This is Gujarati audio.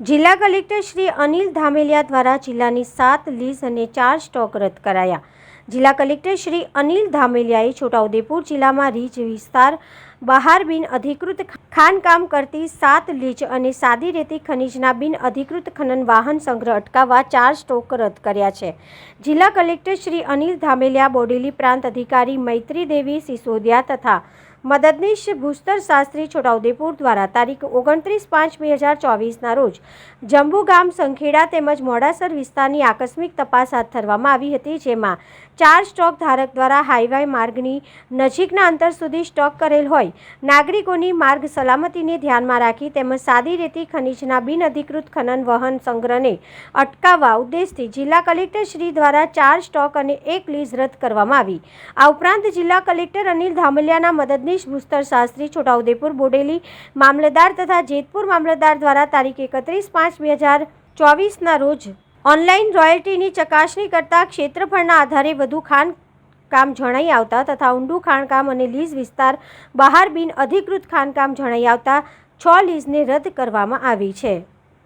જિલ્લા કલેક્ટર શ્રી અનિલ ધામેલિયા દ્વારા જિલ્લાની સાત લીઝ અને ચાર સ્ટોક રદ કરાયા. જિલ્લા કલેક્ટર શ્રી અનિલ ધામેલિયાએ છોટાઉદેપુર જિલ્લામાં રીજ વિસ્તાર બહાર બિન અધિકૃત ખાનકામ કરતી સાત લીજ અને સાદી રેતી ખનીજના બિન અધિકૃત ખનન વાહન સંગ્રહ અટકાવવા ચાર સ્ટોક રદ કર્યા છે. જિલ્લા કલેક્ટર શ્રી અનિલ ધામેલિયા બોડેલી પ્રાંત અધિકારી મૈત્રી દેવી સિસોદિયા તથા મદદનીશ ભૂસ્તર શાસ્ત્રી છોટાઉદેપુર દ્વારા તારીખ ઓગણત્રીસ પાંચ બે હજાર ચોવીસના રોજ જંબુ ગામ સંખેડા તેમજ મોડાસર વિસ્તારની આકસ્મિક તપાસ હાથ ધરવામાં આવી હતી, જેમાં ચાર સ્ટોક ધારક દ્વારા હાઈવે માર્ગની નજીકના અંતર સુધી સ્ટોક કરેલ હોય, નાગરિકોની માર્ગ સલામતીને ધ્યાનમાં રાખી તેમજ સાદી રેતી ખનીજના બિન અધિકૃત ખનન વહન સંગ્રહને અટકાવવા ઉદ્દેશથી જિલ્લા કલેક્ટર શ્રી દ્વારા ચાર સ્ટોક અને એક લીઝ રદ કરવામાં આવી. આ ઉપરાંત જિલ્લા કલેક્ટર અનિલ ધામલિયાના મદદનીશ ભૂસ્તર શાસ્ત્રી, છોટાઉદેપુર બોડેલી મામલતદાર તથા જેતપુર મામલતદાર દ્વારા તારીખ એકત્રીસ પાંચ બે હજાર ચોવીસના રોજ ઓનલાઈન રોયલ્ટીની ચકાસણી કરતા ક્ષેત્રફળના આધારે વધુ ખાણ કામ જણાઈ આવતા તથા ઊંડું ખાણકામ અને લીઝ વિસ્તાર બહાર બિન અધિકૃત ખાણકામ જણાઈ આવતા છ લીઝને રદ કરવામાં આવી છે.